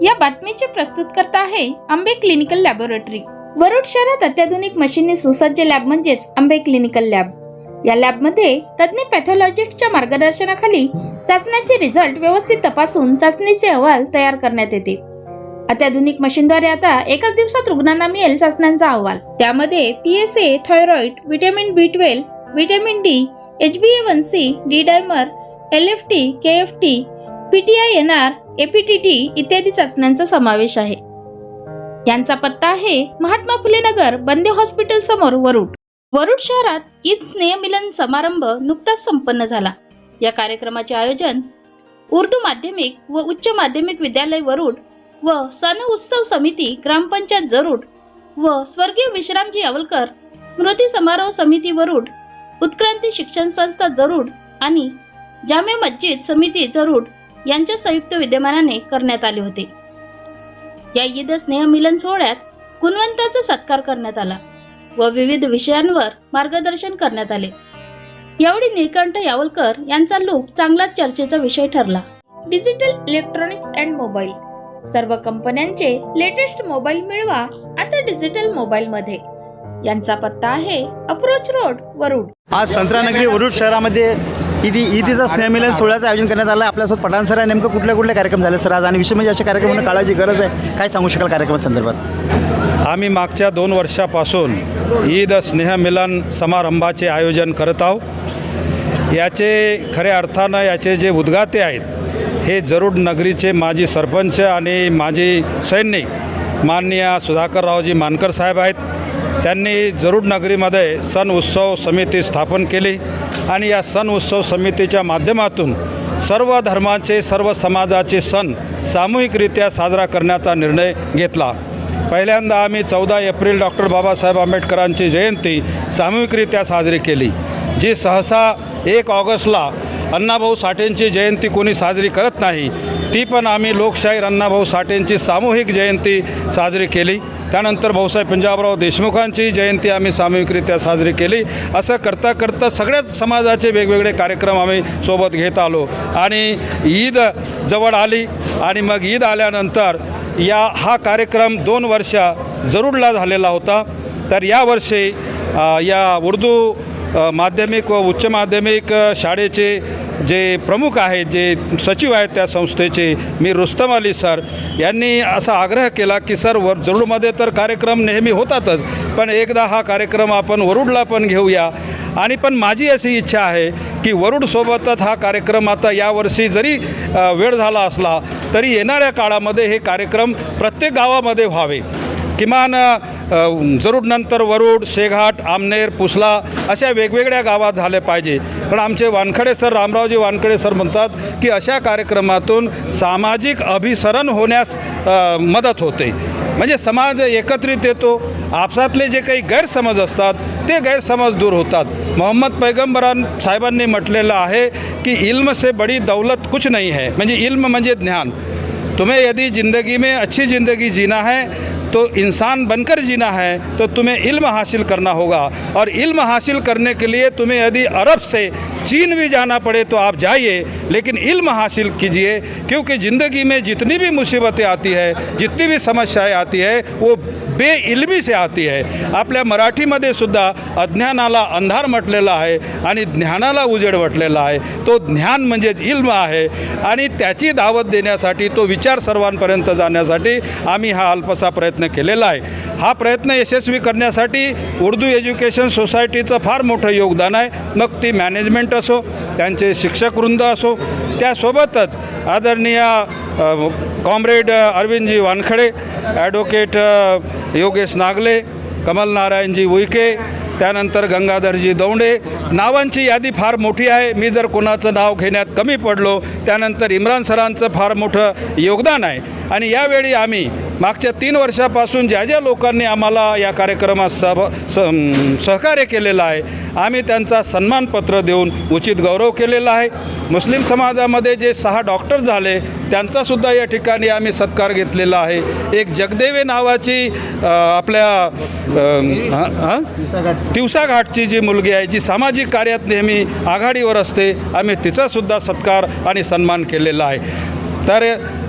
या बातमीचे प्रस्तुतकर्ता आहे आंबे क्लिनिकल लॅबोरेटरी. वरुड शहरात अत्याधुनिक मशीनने सुसज्ज लॅब म्हणजेच आंबे क्लिनिकल लॅब. या लॅबमध्ये तज्ज्ञ पॅथॉलॉजिस्टच्या मार्गदर्शनाखाली चाचण्यांचे रिझल्ट व्यवस्थित तपासून चाचणीचे अहवाल तयार करण्यात येते. अत्याधुनिक मशीनद्वारे आता एकाच दिवसात रुग्णांना मिळेल चाचण्यांचा अहवाल. त्यामध्ये P S A thyroid vitamin B twelve vitamin D H B A one C D dimer L F T K F T P T I N R APTT इत्यादी चाचण्यांचा समावेश आहे. यांचा पत्ता आहे महात्मा फुले नगर बंदे हॉस्पिटल समोर वरुड. वरुड शहरात ईद स्नेहमिलन समारंभ नुकताच संपन्न झाला. या कार्यक्रमाचे आयोजन उर्दू माध्यमिक व उच्च माध्यमिक विद्यालय वरुड व सण उत्सव समिती ग्रामपंचायत जरूड व स्वर्गीय विश्रामजी अवलकर स्मृती समारोह समिती वरुड उत्क्रांती शिक्षण संस्था जरूड आणि जामे मस्जिद समिती जरूड यांच्या संयुक्त विद्यमानाने करण्यात आले होते. या ईद स्नेहमिलन सोहळ्यात गुणवंताचा सत्कार करण्यात आला व विविध विषयांवर मार्गदर्शन करण्यात आले. यावेळी निळकंठ यावलकर यांचा लूप चांगलाच चर्चेचा विषय ठरला. डिजिटल इलेक्ट्रॉनिक्स अँड मोबाईल सर्व कंपन्यांचे लेटेस्ट मोबाईल मिळवा आता डिजिटल मोबाईल मध्ये. यांचा पत्ता आहे अप्रोच रोड वरुड. आज संत्रानगरी वरुड शहरामध्ये ईदी ईदीचा स्नेहमिलन सोहळ्याचं आयोजन करण्यात आलं. आहे आपल्यासोबत पठाण सर आहे. नेमकं कुठले कुठले कार्यक्रम झाले सर आज? आणि विशेष म्हणजे अशा कार्यक्रमांना काळाची गरज आहे. काय सांगू शकाल कार्यक्रमासंदर्भात आम्ही मागच्या दोन वर्षापासून ईद स्नेहमिलन समारंभाचे आयोजन करत आहोत. याचे खऱ्या अर्थानं याचे जे उद्गाते आहेत हे जरूड नगरीचे माजी सरपंच आणि माजी सैनिक माननीय सुधाकररावजी मानकर साहेब आहेत. त्यांनी जरूड नगरीमध्ये सण उत्सव समिती स्थापन केली आणि या सण उत्सव समितीच्या माध्यमातून सर्व धर्माचे सर्व समाजाचे सण सामूहिकरित्या साजरा करण्याचा निर्णय घेतला. पहिल्यांदा आम्ही चौदा एप्रिल डॉक्टर बाबासाहेब आंबेडकरांची जयंती सामूहिकरित्या साजरी केली जी सहसा एक ऑगस्टला अण्णाभाऊ साठेंची जयंती कोणी साजरी करत नाही ती पण आम्ही लोकशाहीर अण्णाभाऊ साठेंची सामूहिक जयंती साजरी केली. त्यानंतर भाऊसाहेब पंजाबराव देशमुखांची जयंती आम्ही सामूहिकरित्या साजरी केली. असं करता करता सगळ्याच समाजाचे वेगवेगळे कार्यक्रम आम्ही सोबत घेत आलो. आणि ईद जवळ आली आणि मग ईद आल्यानंतर या हा कार्यक्रम दोन वर्ष जरूरला झालेला होता. तर यावर्षी या उर्दू माध्यमिक व उच्च माध्यमिक शाळेचे जे प्रमुख आहेत जे सचिव आहेत त्या संस्थेचे मी रुस्तम अली सर यांनी असा आग्रह केला की सर वर जरूडमध्ये तर कार्यक्रम नेहमी होतातच पण एकदा हा कार्यक्रम आपण वरुडला पण घेऊया. आणि पण माझी अशी इच्छा आहे की वरुडसोबतच हा कार्यक्रम आता यावर्षी जरी वेळ झाला असला तरी येणाऱ्या काळामध्ये हे कार्यक्रम प्रत्येक गावामध्ये व्हावे. किमान जरूर जरूडनंतर वरुड शेघाट आमनेर पुसला अशा वेगवेगळ्या गावात झाले पाहिजे. कारण आमचे वानखडे सर रामरावजी वानखडे सर म्हणतात की अशा कार्यक्रमातून सामाजिक अभिसरण होण्यास मदत होते. म्हणजे समाज एकत्रित येतो आपसातले जे काही गैरसमज असतात ते गैरसमज दूर होतात. मोहम्मद पैगंबरान साहेबांनी म्हटलेलं आहे की इल्म से बड़ी दौलत कुछ नहीं है. म्हणजे इल्म म्हणजे ज्ञान. तुम्हें यदि ज़िंदगी में अच्छी ज़िंदगी जीना है तो इंसान बनकर जीना है तो तुम्हें इल्म हासिल करना होगा। और इल्म हासिल करने के लिए तुम्हें यदि अरब से चीन भी जाना पड़े तो आप जाइए लेकिन इल्म हासिल कीजिए क्योंकि ज़िंदगी में जितनी भी मुसीबतें आती है जितनी भी समस्याएं आती है वो बेइल्मी से आती है। आपल्या मराठीमध्ये सुद्धा अज्ञानाला अंधार म्हटलेला आहे आणि ज्ञानाला उजेड म्हटलेला आहे. तो ज्ञान म्हणजेच इल्म आहे. आणि त्याची दावत देण्यासाठी तो विचार सर्वांपर्यंत जाण्यासाठी आम्ही हा अल्पसा प्रयत्न प्रयत्न केलेला आहे. हा प्रयत्न यशस्वी करण्यासाठी उर्दू एज्युकेशन सोसायटीचं फार मोठं योगदान आहे. मग ती मॅनेजमेंट असो त्यांचे शिक्षकवृंद असो त्यासोबतच आदरणीय कॉम्रेड अरविंदजी वानखडे ॲडव्होकेट योगेश नागले कमल नारायणजी उईके त्यानंतर गंगाधरजी दौंडे नावांची यादी फार मोठी आहे. मी जर कोणाचं नाव घेण्यात कमी पडलो त्यानंतर इम्रान सरांचं फार मोठं योगदान आहे. आणि यावेळी आम्ही मागच्या तीन वर्षापासून ज्या ज्या लोकांनी आम्हाला या कार्यक्रमात सह स सहकार्य केलेलं आहे आम्ही त्यांचा सन्मानपत्र देऊन उचित गौरव केलेला आहे. मुस्लिम समाजामध्ये जे सहा डॉक्टर झाले त्यांचासुद्धा या ठिकाणी आम्ही सत्कार घेतलेला आहे. एक जगदेवे नावाची आपल्या तिवसाघाटची घाटची जी मुलगी आहे जी सामाजिक कार्यात नेहमी आघाडीवर असते आम्ही तिचासुद्धा सत्कार आणि सन्मान केलेला आहे. तर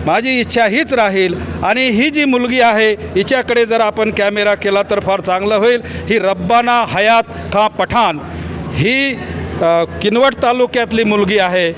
माझी इच्छा हीच राहील. आणि ही जी मुलगी आहे हिच्याकडे जर आपण कॅमेरा केला तर फार चांगलं होईल. ही रब्बाना हयात खा पठाण. ही किनवट तालुक्यातली मुलगी आहे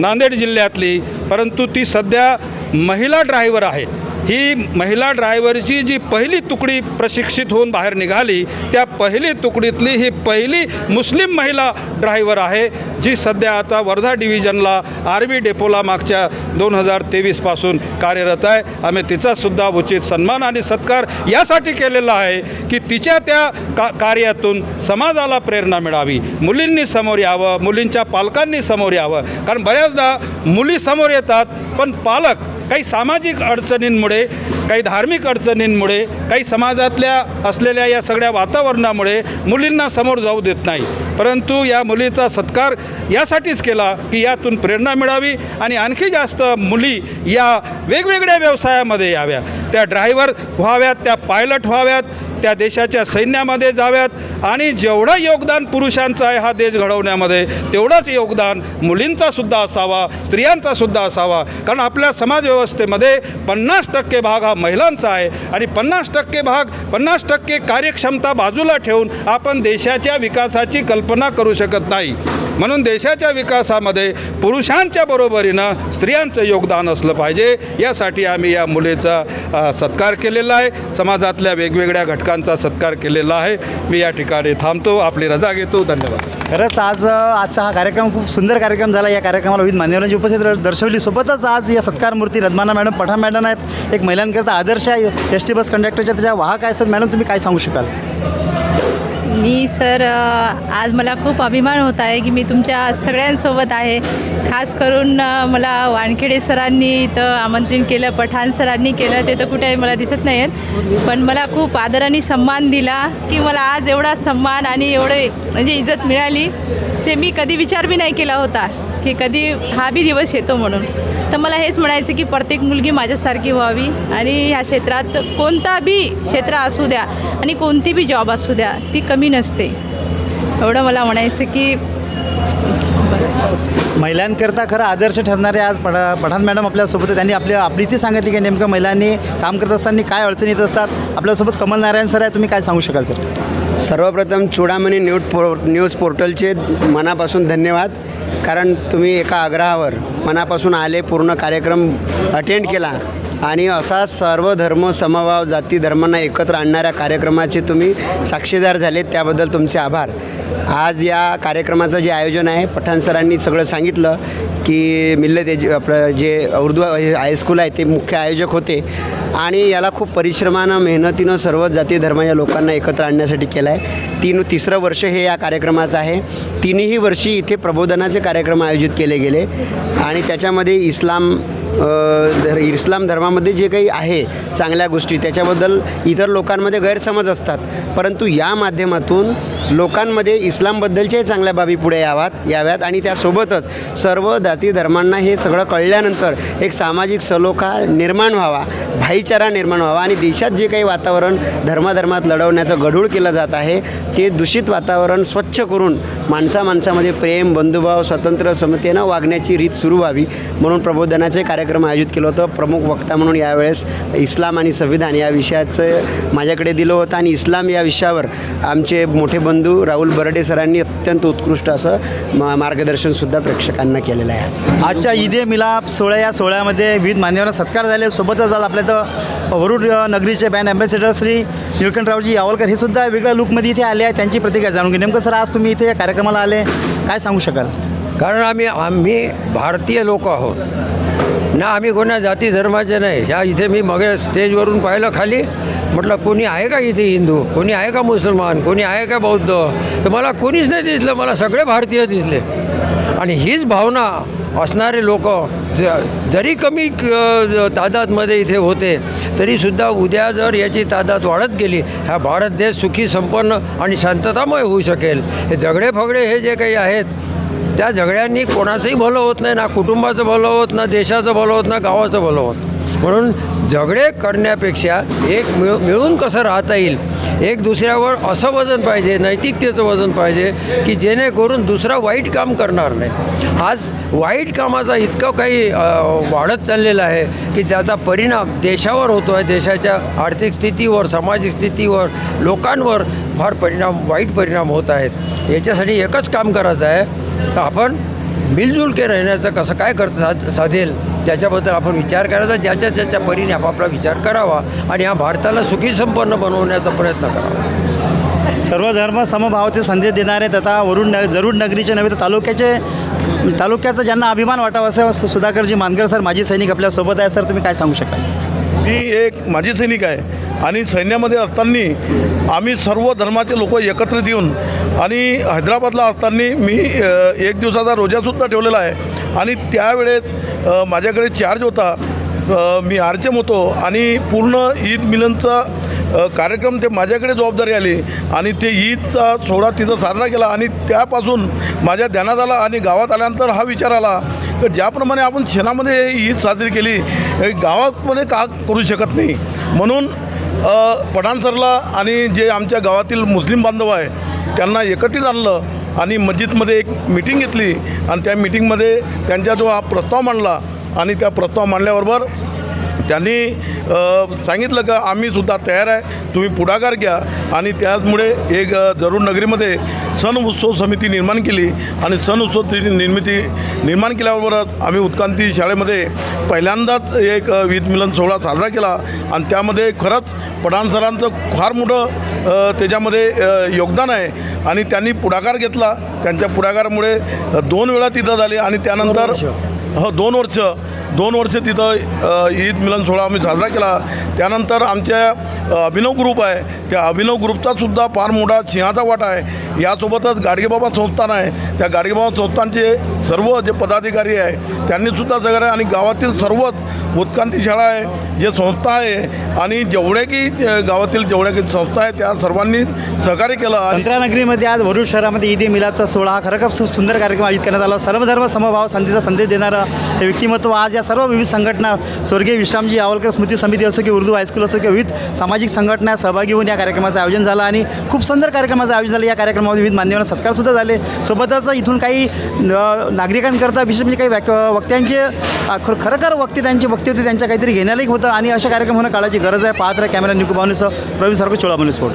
नांदेड जिल्ह्यातली. परंतु ती सध्या महिला ड्रायव्हर आहे. ही महिला ड्रायव्हरची जी पहिली तुकडी प्रशिक्षित होऊन बाहेर निघाली त्या पहिली तुकडीतली ही पहिली मुस्लिम महिला ड्रायव्हर आहे जी सध्या आता वर्धा डिव्हिजनला आर्मी डेपोला मागच्या दोन हजार तेवीसपासून कार्यरत आहे. आम्ही तिचासुद्धा उचित सन्मान आणि सत्कार यासाठी केलेला आहे की तिच्या त्या का कार्यातून समाजाला प्रेरणा मिळावी. मुलींनी समोर यावं मुलींच्या पालकांनी समोर यावं. कारण बऱ्याचदा मुली समोर येतात पण पालक काही सामाजिक अडचणींमुळे काही धार्मिक अडचणींमुळे काही समाजातल्या असलेल्या या सगळ्या वातावरणामुळे मुलींना समोर जाऊ देत नाही. परंतु या मुलीचा सत्कार यासाठीच केला की यातून प्रेरणा मिळावी आणि आणखी जास्त मुली या वेगवेगळ्या व्यवसायामध्ये याव्या त्या ड्रायव्हर व्हाव्यात त्या पायलट व्हाव्यात त्या देशाच्या सैन्यामध्ये जाव्यात आणि जेवढं योगदान पुरुषांचं आहे हा देश घडवण्यामध्ये तेवढंच योगदान मुलींचासुद्धा असावा स्त्रियांचासुद्धा असावा. कारण आपल्या समाजव्यवस्थेमध्ये पन्नास टक्के भाग हा महिलांचा आहे. आणि पन्नास टक्के भाग पन्नास टक्के कार्यक्षमता बाजूला ठेवून आपण देशाच्या विकासाची कल्पना करू शकत नाही. म्हणून देशाच्या विकासामध्ये पुरुषांच्या बरोबरीनं स्त्रियांचं योगदान असलं पाहिजे. यासाठी आम्ही या मुलीचा सत्कार केलेला आहे. समाजातल्या वेगवेगळ्या घटकांचा सत्कार केलेला आहे. मी या ठिकाणी थांबतो. आपली रजा घेतो. धन्यवाद. खरंच आज आजचा हा कार्यक्रम खूप सुंदर कार्यक्रम झाला. या कार्यक्रमाला विविध मान्यवरांची उपस्थित दर्शवली. सोबतच आज या सत्कार मूर्ती रद्माना मॅडम पठा मॅडम आहेत. एक महिलांकरता आता आदर्श आहे एस टी बस कंडक्टरच्या त्याच्या वाहक आहेत सर. मॅडम तुम्ही काय सांगू शकाल? मी सर आज मला खूप अभिमान होत आहे की मी तुमच्या सगळ्यांसोबत आहे. खास करून मला वानखेडे सरांनी इथं आमंत्रण केलं पठाण सरांनी केलं ते तर कुठे मला दिसत नाही आहेत. पण मला खूप आदराने सन्मान दिला की मला आज एवढा सन्मान आणि एवढे म्हणजे इज्जत मिळाली ते मी कधी विचार बी नाही केला होता. की कधी हा बी दिवस येतो म्हणून. तर मला हेच म्हणायचं की प्रत्येक मुलगी माझ्यासारखी व्हावी आणि ह्या क्षेत्रात कोणता बी क्षेत्र असू द्या आणि कोणती बी जॉब असू द्या ती कमी नसते. एवढं मला म्हणायचं की महिलांकरता खरं आदर्श ठरणारे आज पठा पठाण मॅडम आपल्यासोबत त्यांनी आपल्या आपली ती सांगितली की नेमकं महिलांनी काम करत असताना काय अडचणी येत असतात. आपल्यासोबत कमल नारायण सर आहे. तुम्ही काय सांगू शकाल सर? सर्वप्रथम चुडामणी न्यूज पो न्यूज पोर्टलचे मनापासून धन्यवाद. कारण तुम्ही एका आग्रहावर मनापासून आले पूर्ण कार्यक्रम अटेंड केला. आणि असा सर्व धर्म समभाव जाती धर्मांना एकत्र आणणाऱ्या कार्यक्रमाचे तुम्ही साक्षीदार झाले त्याबद्दल तुमचे आभार. आज या कार्यक्रमाचं जे आयोजन आहे पठाण सरांनी सगळं सांगितलं की मिल्लत आपलं जे उर्दू हायस्कूल आहे ते मुख्य आयोजक होते. आणि याला खूप परिश्रमानं मेहनतीनं सर्व जाती धर्माच्या लोकांना एकत्र आणण्यासाठी केलं आहे तीन तिसरं वर्ष हे या कार्यक्रमाचं आहे. तिन्ही वर्षी इथे प्रबोधनाचे कार्यक्रम आयोजित केले गेले. आणि आणि त्याच्यामध्ये इस्लाम धर इस्लाम धर्मामध्ये जे काही आहे चांगल्या गोष्टी त्याच्याबद्दल इतर लोकांमध्ये गैरसमज असतात. परंतु या माध्यमातून लोकांमध्ये इस्लामबद्दलच्याही चांगल्या बाबी पुढे याव्यात याव्यात आणि त्यासोबतच सर्व जाती धर्मांना हे सगळं कळल्यानंतर एक सामाजिक सलोखा निर्माण व्हावा भाईचारा निर्माण व्हावा आणि देशात जे काही वातावरण धर्माधर्मात लढवण्याचं गढूळ केलं जात आहे ते दूषित वातावरण स्वच्छ करून माणसा माणसामध्ये प्रेम बंधुभाव स्वतंत्र समतेनं वागण्याची रीत सुरू व्हावी म्हणून प्रबोधनाचे कार्यक्रम आयोजित केलं होतं. प्रमुख वक्ता म्हणून यावेळेस इस्लाम आणि संविधान या विषयाचं माझ्याकडे दिलं होतं आणि इस्लाम या विषयावर आमचे मोठे बंधू राहुल बर्डे सरांनी अत्यंत उत्कृष्ट असं मा मार्गदर्शनसुद्धा प्रेक्षकांना केलेलं आहे आज. आजच्या ईदे मिलाप सोहळा या सोहळ्यामध्ये विविध मान्यवरांना सत्कार झाले. सोबतच आज आपल्या इथं वरुड नगरीचे बँड अँबॅसेडर श्री निळकंठरावजी यावलकर हे सुद्धा वेगळ्या लुकमध्ये इथे आले आहेत. त्यांची प्रतिक्रिया जाणून घे नेमकं सर आज तुम्ही इथे या कार्यक्रमाला आले. काय सांगू शकाल? कारण आम्ही आम्ही भारतीय लोक आहोत. ना आम्ही कोणा जाती धर्माचे नाही. ह्या इथे मी मग स्टेजवरून पाहिलं खाली. म्हटलं कोणी आहे का इथे हिंदू? कोणी आहे का मुसलमान? कोणी आहे का बौद्ध? तर मला कोणीच नाही दिसलं. मला सगळे भारतीय दिसले. आणि हीच भावना असणारे लोक ज जरी कमी तादादमध्ये इथे होते तरीसुद्धा उद्या जर याची तादाद वाढत गेली हा भारत देश सुखी संपन्न आणि शांततामय होऊ शकेल. हे झगडे फगडे हे जे काही आहेत त्या झगड्यांनी कोणाचंही भलं होत नाही ना कुटुंबाचं भलं होत ना देशाचं भलं होत ना गावाचं भलं होत. म्हणून झगडे करण्यापेक्षा एक मिळ मिळून कसं राहता येईल? एक दुसऱ्यावर असं वजन पाहिजे नैतिकतेचं वजन पाहिजे की जेणेकरून दुसरा वाईट काम करणार नाही. आज वाईट कामाचा इतकं काही वाढत चाललेलं आहे की ज्याचा परिणाम देशावर होतो आहे देशाच्या आर्थिक स्थितीवर सामाजिक स्थितीवर लोकांवर फार परिणाम वाईट परिणाम होत आहेत. याच्यासाठी एकच काम करायचं आहे तर आपण मिलजुल के राहण्याचं कसं काय कर साध साधेल त्याच्याबद्दल आपण विचार करायचा ज्याच्या ज्याच्या परीने आपापला विचार करावा आणि या भारताला सुखी संपन्न बनवण्याचा प्रयत्न करावा. सर्व धर्म समभावाचे संदेश देणारे तथा वरुण न जरूर नगरीचे नव्हे तर तालुक्याचे तालुक्याचा ज्यांना अभिमान वाटावा असं सुधाकरजी मानकर सर माजी सैनिक आपल्यासोबत आहे सर तुम्ही काय सांगू शकाल? मी एक माजी सैनिक आहे. आणि सैन्यामध्ये असताना आम्ही सर्व धर्माचे लोक एकत्रित येऊन आणि हैदराबादला असताना मी एक दिवसाचा रोजासुद्धा ठेवलेला आहे. आणि त्यावेळेस माझ्याकडे चार्ज होता. मी आर होतो आणि पूर्ण ईद मिलनचा कार्यक्रम ते माझ्याकडे जबाबदारी आली. आणि ते ईदचा सोहळा तिथं साजरा केला आणि त्यापासून माझ्या ध्यानात आला आणि गावात आल्यानंतर हा विचार आला की ज्याप्रमाणे आपण शेणामध्ये ईद साजरी केली हे का करू शकत नाही? म्हणून अ, पठाण सरला आणि जे आमच्या गावातील मुस्लिम बांधव आहे त्यांना एकत्रित आणलं आणि मस्जिदमध्ये एक मिटिंग घेतली आणि त्या मिटिंगमध्ये त्यांचा जो हा प्रस्ताव मांडला आणि त्या प्रस्ताव मांडल्याबरोबर त्यांनी सांगितलं का आम्ही सुद्धा तयार आहे तुम्ही पुढाकार घ्या. आणि त्याचमुळे एक जरूर नगरीमध्ये सण उत्सव समिती निर्माण केली. आणि सण उत्सव निर्मिती निर्माण केल्याबरोबरच आम्ही उत्क्रांती शाळेमध्ये पहिल्यांदाच एक अ, वीज मिलन सोहळा साजरा केला. आणि त्यामध्ये खरंच पठाण सरांचं फार मोठं त्याच्यामध्ये योगदान आहे. आणि त्यांनी पुढाकार घेतला. त्यांच्या पुढाकारामुळे दोन वेळा तिथं झाले. आणि त्यानंतर हो दोन वर्ष दोन वर्ष तिथं ईद मिलन सोहळा आम्ही साजरा केला. त्यानंतर आमच्या अभिनव ग्रुप आहे. त्या अभिनव ग्रुपचासुद्धा फार मोठा सिंहाचा वाटा आहे. यासोबतच गाडगेबाबा संस्थान आहे. त्या गाडगेबाबा संस्थानचे सर्व जे पदाधिकारी आहे त्यांनीसुद्धा सगळं आणि गावातील सर्वच उत्क्रांती शाळा आहे जे संस्था आहे आणि जेवढे की गावातील जेवढ्या की संस्था आहे त्या सर्वांनी सहकार्य केलं आणि आज वरुड शहरामध्ये ईद ए मिलादचा सोहळा हा खरं खूप सुंदर कार्यक्रम आयोजित करण्यात आला. सर्वधर्म समभाव संधीचा संदेश देणारं हे व्यक्तिमत्व आज या सर्व विविध संघटना स्वर्गीय विश्रामजी आवलकर स्मृती समिती असो की उर्दू हायस्कूल असो की विविध सामाजिक संघटना सहभागी होऊन या कार्यक्रमाचं आयोजन झालं आणि खूप सुंदर कार्यक्रमाचं आयोजन झालं. या कार्यक्रमामध्ये विविध मान्यवरांना सत्कारसुद्धा झाले. सोबतच इथून काही नागरिकांकरता विशेष म्हणजे काही व्याक वक्त्यांचे खरं खर खरोखर वक्ते त्यांचे वक्ते होते त्यांच्या काहीतरी घेण्यालायक होतं आणि अशा कार्यक्रम होणं काळाची गरज आहे. पाहत राहा कॅमेरा निकू भावनेसह प्रवीण सारखं चोळामणी स्फोट